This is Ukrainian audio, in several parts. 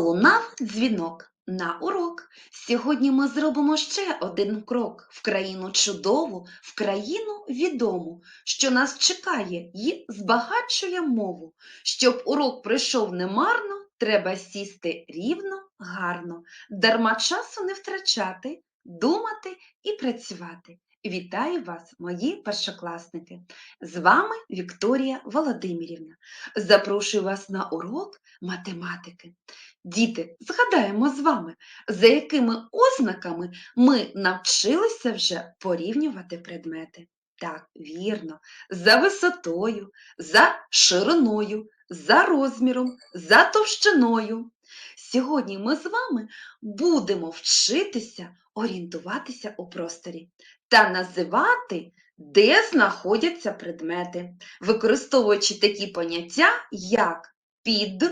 Пролунав дзвінок на урок. Сьогодні ми зробимо ще один крок в країну чудову, в країну відому, що нас чекає і збагачує мову. Щоб урок пройшов немарно, треба сісти рівно, гарно, дарма часу не втрачати, думати і працювати. Вітаю вас, мої першокласники! З вами Вікторія Володимирівна. Запрошую вас на урок математики. Діти, згадаємо з вами, за якими ознаками ми навчилися вже порівнювати предмети. Так, вірно, за висотою, за шириною, за розміром, за товщиною. Сьогодні ми з вами будемо вчитися орієнтуватися у просторі та називати, де знаходяться предмети, використовуючи такі поняття, як під,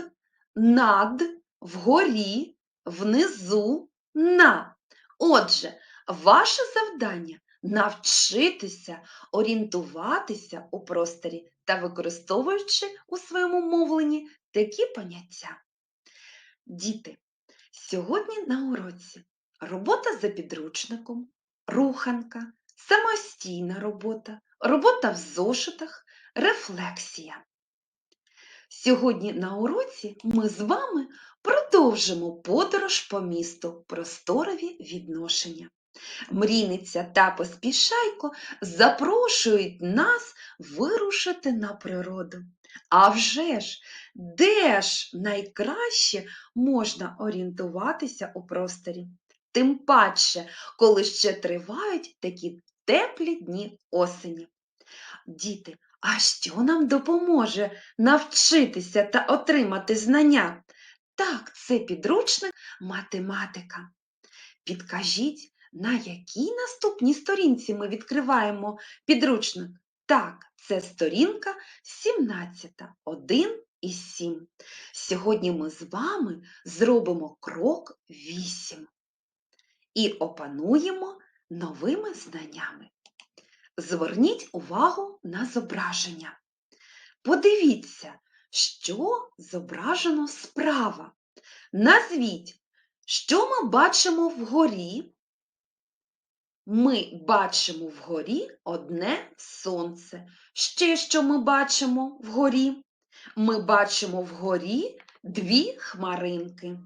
над, вгорі, внизу, на. Отже, ваше завдання навчитися орієнтуватися у просторі та використовуючи у своєму мовленні такі поняття. Діти, сьогодні на уроці робота за підручником, руханка, самостійна робота, робота в зошитах, рефлексія. Сьогодні на уроці ми з вами продовжимо подорож по місту просторові відношення. Мрійниця та поспішайко запрошують нас вирушити на природу. А вже ж, де ж найкраще можна орієнтуватися у просторі? Тим паче, коли ще тривають такі теплі дні осені. Діти, а що нам допоможе навчитися та отримати знання? Так, це підручник математика. Підкажіть, на якій наступній сторінці ми відкриваємо підручник? Так, це сторінка 17, 1 і 7. Сьогодні ми з вами зробимо крок 8 і опануємо новими знаннями. Зверніть увагу на зображення. Подивіться, що зображено справа. Назвіть, що ми бачимо вгорі. Ми бачимо вгорі одне сонце. Ще що ми бачимо вгорі? Ми бачимо вгорі дві хмаринки.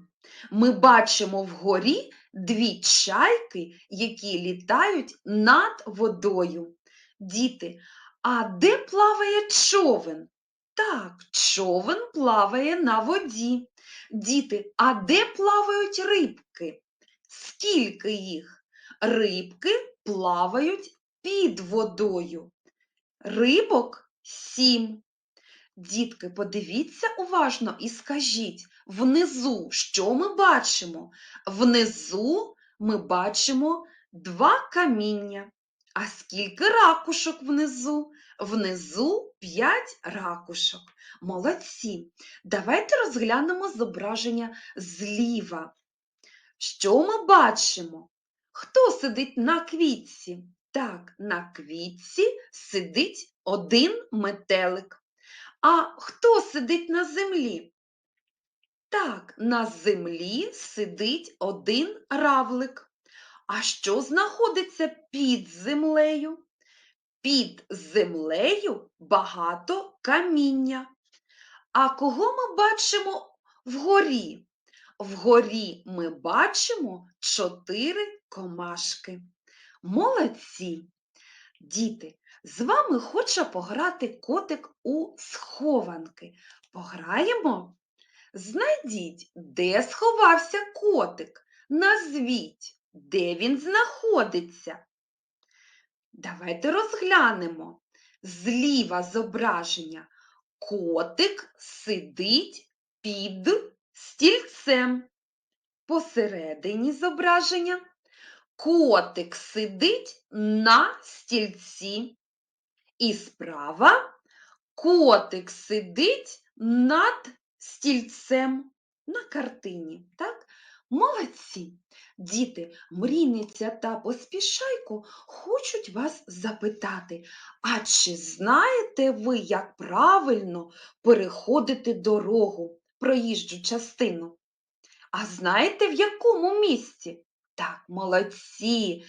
Ми бачимо вгорі дві чайки, які літають над водою. Діти, а де плаває човен? Так, човен плаває на воді. Діти, а де плавають рибки? Скільки їх? Рибки плавають під водою. Рибок сім. Дітки, подивіться уважно і скажіть, внизу що ми бачимо? Внизу ми бачимо два каміння. А скільки ракушок внизу? Внизу п'ять ракушок. Молодці. Давайте розглянемо зображення зліва. Що ми бачимо? Хто сидить на квітці? Так, на квітці сидить один метелик. А хто сидить на землі? Так, на землі сидить один равлик. А що знаходиться під землею? Під землею багато каміння. А кого ми бачимо вгорі? Вгорі ми бачимо чотири комашки. Молодці! Діти, з вами хоче пограти котик у схованки. Пограємо? Знайдіть, де сховався котик. Назвіть, де він знаходиться. Давайте розглянемо. Зліва зображення. Котик сидить під стільцем. Посередині зображення. Котик сидить на стільці. І справа котик сидить над стільцем на картині. Так? Молодці! Діти, мрійниця та поспішайко хочуть вас запитати, а чи знаєте ви, як правильно переходити дорогу, проїжджу частину? А знаєте, в якому місці? Так, молодці,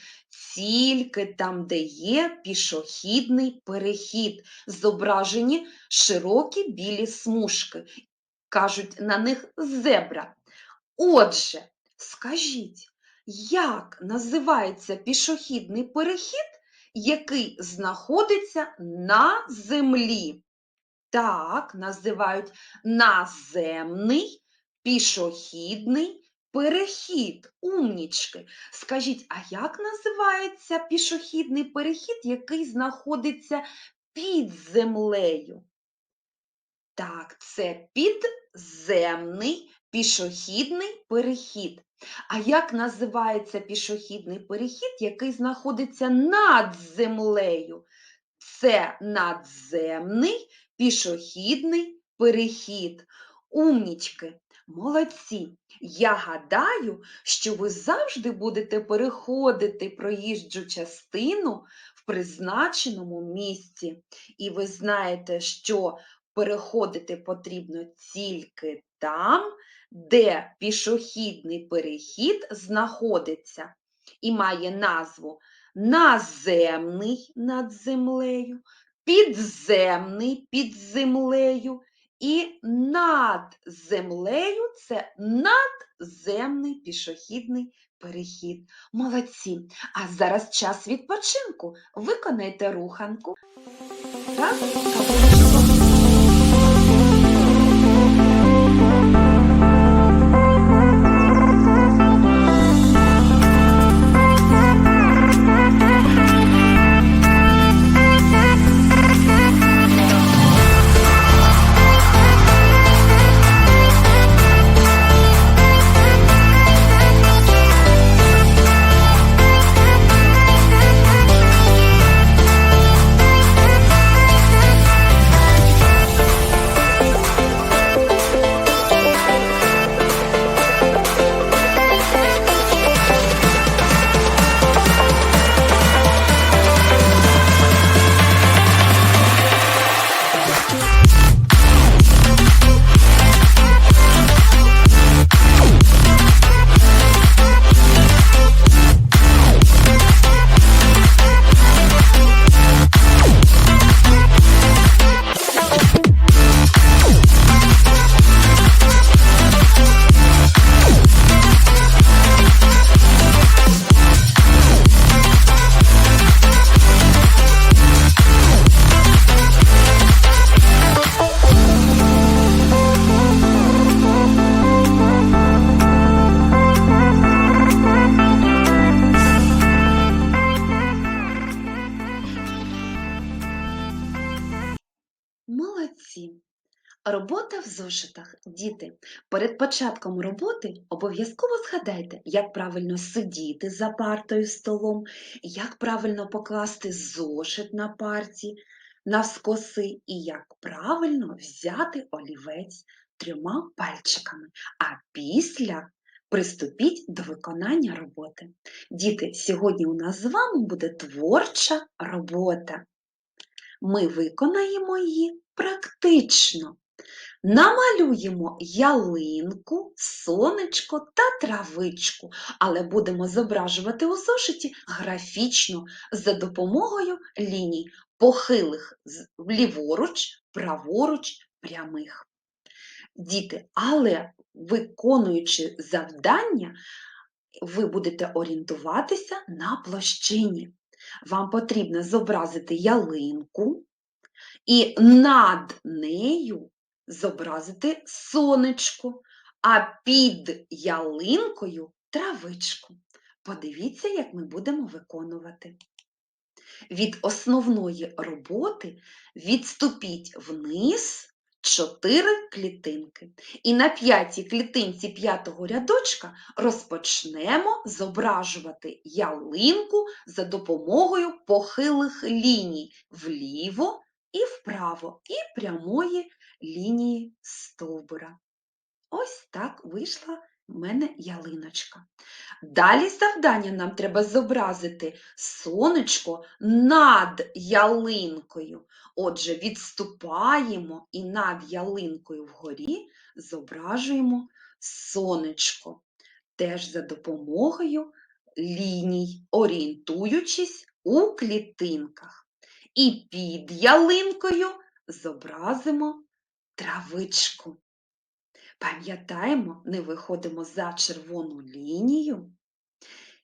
тільки там, де є пішохідний перехід, зображені широкі білі смужки. Кажуть на них зебра. Отже, скажіть, як називається пішохідний перехід, який знаходиться на землі? Так, називають наземний пішохідний перехід. Умнічки. Скажіть, а як називається пішохідний перехід, який знаходиться під землею? Так, це підземний пішохідний перехід. А як називається пішохідний перехід, який знаходиться над землею? Це надземний пішохідний перехід. Умнічки, молодці! Я гадаю, що ви завжди будете переходити проїжджу частину в призначеному місці. І ви знаєте, що переходити потрібно тільки там, де пішохідний перехід знаходиться і має назву наземний над землею, підземний під землею і над землею це надземний пішохідний перехід. Молодці! А зараз час відпочинку. Виконайте руханку. Так, Робота в зошитах. Діти, перед початком роботи обов'язково згадайте, як правильно сидіти за партою столом, як правильно покласти зошит на парті навскоси і як правильно взяти олівець трьома пальчиками. А після приступіть до виконання роботи. Діти, сьогодні у нас з вами буде творча робота. Ми виконаємо її практично. Намалюємо ялинку, сонечко та травичку, але будемо зображувати у зошиті графічно за допомогою ліній похилих ліворуч, праворуч, прямих. Діти, але виконуючи завдання, ви будете орієнтуватися на площині. Вам потрібно зобразити ялинку і над нею зобразити сонечко, а під ялинкою травичку. Подивіться, як ми будемо виконувати. Від основної роботи відступіть вниз 4 клітинки. І на п'ятій клітинці п'ятого рядочка розпочнемо зображувати ялинку за допомогою похилих ліній вліво і вправо, і прямої лінії стовбура. Ось так вийшла в мене ялиночка. Далі завдання нам треба зобразити сонечко над ялинкою. Отже, відступаємо і над ялинкою вгорі зображуємо сонечко, теж за допомогою ліній, орієнтуючись у клітинках. І під ялинкою зобразимо травичку. Пам'ятаємо, не виходимо за червону лінію.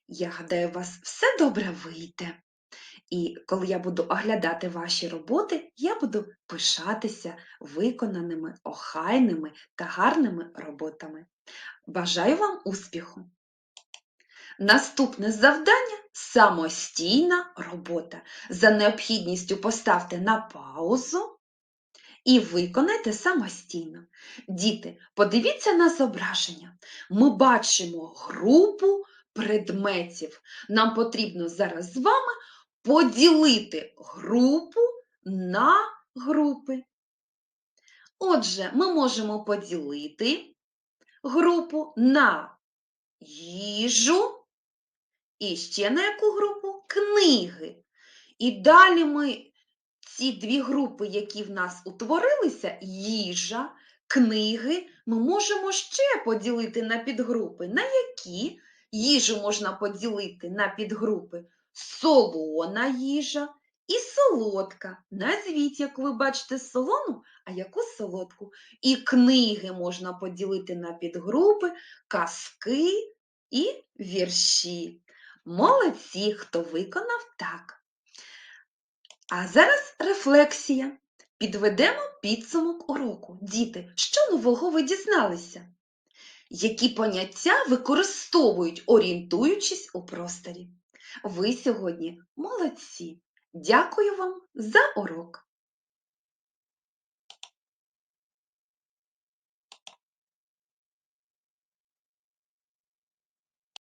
Я гадаю, у вас все добре вийде. І коли я буду оглядати ваші роботи, я буду пишатися виконаними, охайними та гарними роботами. Бажаю вам успіху! Наступне завдання самостійна робота. За необхідністю поставте на паузу і виконайте самостійно. Діти, подивіться на зображення. Ми бачимо групу предметів. Нам потрібно зараз з вами поділити групу на групи. Отже, ми можемо поділити групу на їжу і ще на яку групу? Книги. І далі ми ці дві групи, які в нас утворилися, їжа, книги, ми можемо ще поділити на підгрупи. На які їжу можна поділити на підгрупи? Солона їжа і солодка. Назвіть, як ви бачите, солону, а яку солодку. І книги можна поділити на підгрупи, казки і вірші. Молодці, хто виконав так. А зараз рефлексія. Підведемо підсумок уроку. Діти, що нового ви дізналися? Які поняття використовують, орієнтуючись у просторі? Ви сьогодні молодці. Дякую вам за урок.